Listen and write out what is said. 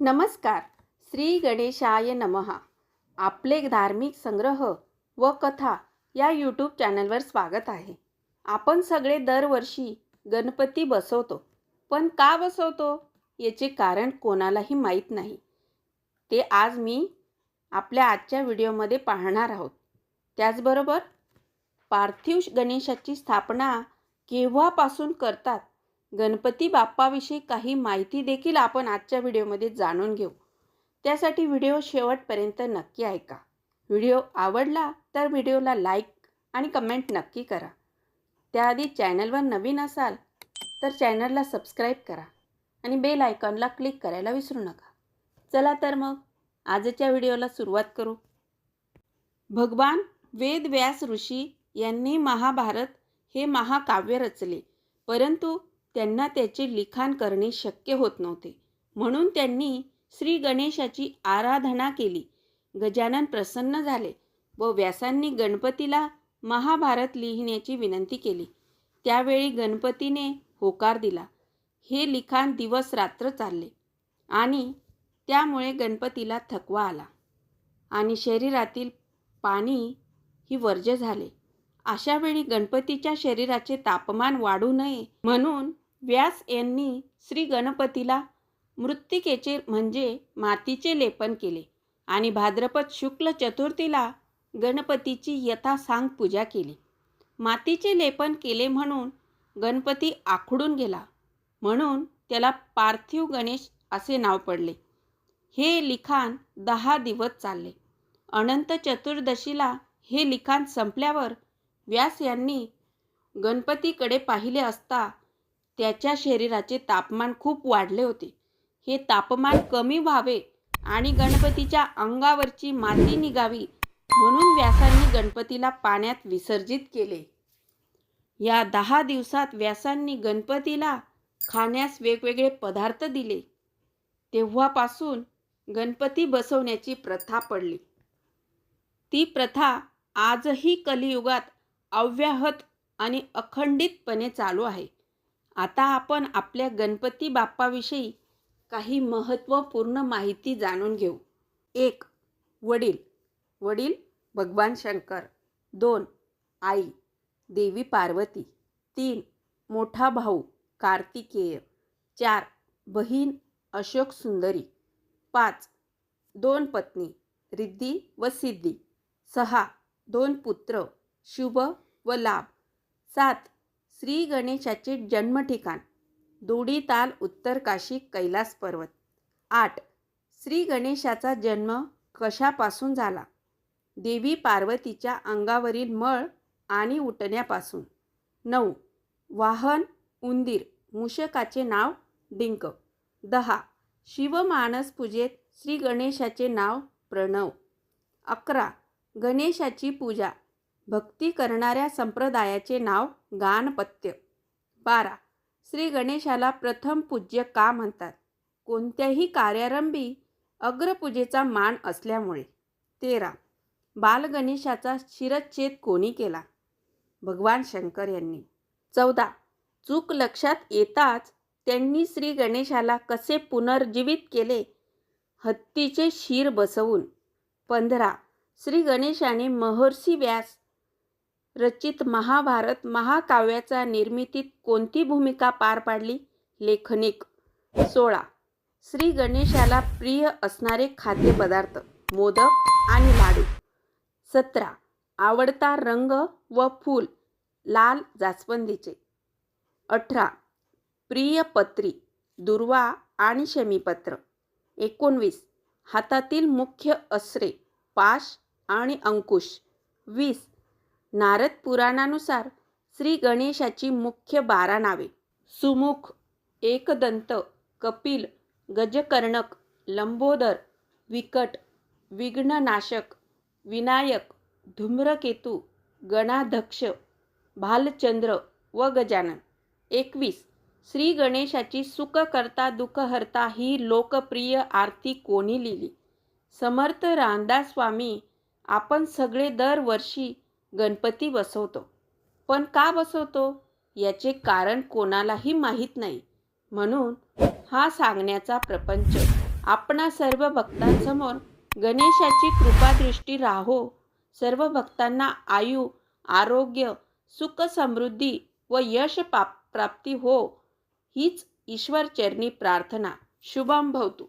नमस्कार. श्री गणेशाय नमहा आपले धार्मिक संग्रह व कथा या यूट्यूब चॅनलवर स्वागत आहे. आपण सगळे दरवर्षी गणपती बसवतो. पण का बसवतो? याचे कारण कोणालाही माहीत नाही. ते आज मी आपल्या आजच्या व्हिडिओमध्ये पाहणार आहोत. त्याचबरोबर पार्थिव गणेशाची स्थापना केव्हापासून करतात? गणपती बाप्पाविषयी काही माहिती देखील आपण आजच्या व्हिडिओमध्ये जाणून घेऊ. त्यासाठी व्हिडिओ शेवटपर्यंत नक्की ऐका. व्हिडिओ आवडला तर व्हिडिओला लाईक आणि कमेंट नक्की करा. त्याआधी चॅनलवर नवीन असाल तर चॅनलला सबस्क्राईब करा आणि बेल आयकॉनला क्लिक करायला विसरू नका. चला तर मग आजच्या व्हिडिओला सुरुवात करू. भगवान वेद व्यास ऋषी यांनी महाभारत हे महाकाव्य रचले परंतु त्यांना त्याचे लिखाण करणे शक्य होत नव्हते. म्हणून त्यांनी श्री गणेशाची आराधना केली. गजानन प्रसन्न झाले व व्यासांनी गणपतीला महाभारत लिहिण्याची विनंती केली. त्यावेळी गणपतीने होकार दिला. हे लिखाण दिवस रात्र चालले आणि त्यामुळे गणपतीला थकवा आला आणि शरीरातील पाणी ही वर्ज झाले. अशावेळी गणपतीच्या शरीराचे तापमान वाढू नये म्हणून व्यास यांनी श्री गणपतीला मृत्तिकेचे म्हणजे मातीचे लेपन केले आणि भाद्रपद शुक्ल चतुर्थीला गणपतीची यथासांग पूजा केली. मातीचे लेपन केले म्हणून गणपती आखडून गेला. म्हणून त्याला पार्थिव गणेश असे नाव पडले. हे लिखाण दहा दिवस चालले. अनंत चतुर्दशीला हे लिखाण संपल्यावर व्यास यांनी गणपतीकडे पाहिले असता त्याच्या शरीराचे तापमान खूप वाढले होते. हे तापमान कमी व्हावे आणि गणपतीच्या अंगावरची माती निघावी म्हणून व्यासांनी गणपतीला पाण्यात विसर्जित केले. या दहा दिवसात व्यासांनी गणपतीला खाण्यास वेगवेगळे पदार्थ दिले. तेव्हापासून गणपती बसवण्याची प्रथा पडली. ती प्रथा आजही कलियुगात अव्याहत आणि अखंडितपणे चालू आहे. आता आपण आपल्या गणपती बाप्पाविषयी काही महत्त्वपूर्ण माहिती जाणून घेऊ. एक वडील. वडील भगवान शंकर. दोन आई. देवी पार्वती. तीन मोठा भाऊ कार्तिकेय. चार बहीण अशोक सुंदरी. पाच दोन पत्नी रिद्धी व सिद्धी. सहा दोन पुत्र शुभ व लाभ. सात श्री गणेशाचे जन्मठिकाण दोडी ताल उत्तर काशी कैलास पर्वत. आठ. श्री गणेशाचा जन्म कशापासून झाला? देवी पार्वतीच्या अंगावरील मळ आणि उठण्यापासून. नऊ. वाहन उंदीर मूषकाचे नाव डिंक. दहा. शिवमानस पूजेत श्री गणेशाचे नाव प्रणव. अकरा. गणेशाची पूजा भक्ती करणाऱ्या संप्रदायाचे नाव गाणपत्य बारा. श्री गणेशाला प्रथम पूज्य का म्हणतात? कोणत्याही कार्यारंभी अग्रपूजेचा मान असल्यामुळे. तेरा. बालगणेशाचा शिरच्छेद कोणी केला? भगवान शंकर यांनी. चौदा. चूक लक्षात येताच त्यांनी श्री गणेशाला कसे पुनर्जीवित केले? हत्तीचे शिर बसवून. पंधरा. श्री गणेशाने महर्षी व्यास रचित महाभारत महाकाव्याचा निर्मितीत कोणती भूमिका पार पाडली? लेखनिक. सोळा. श्री गणेशाला प्रिय असणारे खाद्यपदार्थ मोदक आणि लाडू. सतरा. आवडता रंग व फूल लाल जास्वंदीचे. अठरा. प्रिय पत्री दुर्वा आणि शमीपत्र. एकोणवीस. हातातील मुख्य अस्त्रे पाश आणि अंकुश. वीस. नारद पुराणानुसार श्री गणेशाची मुख्य बारा नावे. सुमुख एकदंत कपिल गजकर्णक लंबोदर विकट विघ्ननाशक विनायक धूम्रकेतू गणाध्यक्ष भालचंद्र व गजानन. एकवीस श्री गणेशाची सुखकर्ता दुःखहर्ता ही लोकप्रिय आरती कोणी लिहिली? समर्थ रामदास स्वामी आपण सगळे दरवर्षी गणपती बसवतो. पण का बसवतो? याचे कारण कोणालाही माहीत नाही. म्हणून हा सांगण्याचा प्रपंच आपणा सर्व भक्तांसमोर गणेशाची कृपादृष्टी राहो. सर्व भक्तांना आयु आरोग्य सुख समृद्धी व यश पाप प्राप्ती हो. हीच ईश्वर चरणी प्रार्थना. शुभम भवतु.